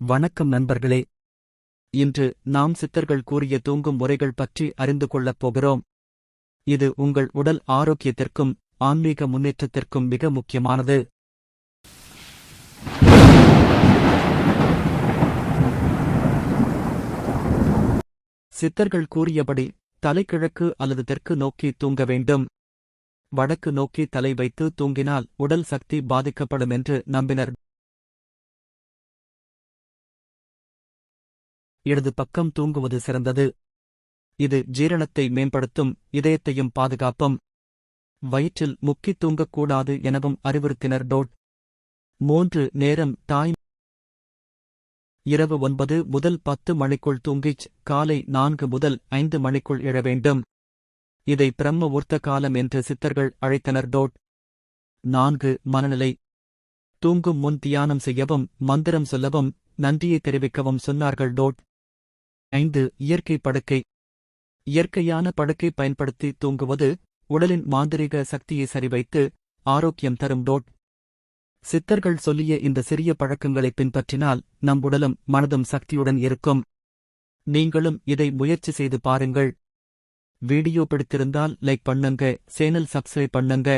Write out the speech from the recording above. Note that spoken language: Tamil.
வணக்கம் நண்பர்களே. இன்று நாம் சித்தர்கள் கூறிய தூங்கும் முறைகள் பற்றி அறிந்து கொள்ளப் போகிறோம். இது உங்கள் உடல் ஆரோக்கியத்திற்கும் ஆன்மீக முன்னேற்றத்திற்கும் மிக முக்கியமானது. சித்தர்கள் கூறியபடி தலைக்கிழக்கு அல்லது தெற்கு நோக்கி தூங்க வேண்டும். வடக்கு நோக்கி தலை வைத்து தூங்கினால் உடல் சக்தி பாதிக்கப்படும் என்று நம்பினர். இடது பக்கம் தூங்குவது சிறந்தது. இது ஜீரணத்தை மேம்படுத்தும் இதயத்தையும் பாதுகாப்பும். வயிற்றில் முக்கி தூங்கக்கூடாது எனவும் அறிவுறுத்தினர் டோட். மூன்று நேரம் தாய் இரவு ஒன்பது முதல் பத்து மணிக்குள் தூங்கிச் காலை நான்கு முதல் ஐந்து மணிக்குள் எழ வேண்டும். இதை பிரம்ம உர்த்த காலம் என்று சித்தர்கள் அழைத்தனர் டோட். நான்கு மனநிலை. தூங்கும் முன் தியானம் செய்யவும் மந்திரம் சொல்லவும் நன்றியை தெரிவிக்கவும் சொன்னார்கள் டோட். ஐந்து இயற்கை படுக்கை. இயற்கையான படுக்கை பயன்படுத்தி தூங்குவது உடலின் மாந்திரீக சக்தியை சரிவைத்து ஆரோக்கியம் தரும் டோட். சித்தர்கள் சொல்லிய இந்த சிறிய பழக்கங்களை பின்பற்றினால் நம் உடலும் மனதும் சக்தியுடன் இருக்கும். நீங்களும் இதை முயற்சி செய்து பாருங்கள். வீடியோ பிடித்திருந்தால் லைக் பண்ணுங்க சேனல் சப்ஸ்கிரைப் பண்ணுங்க.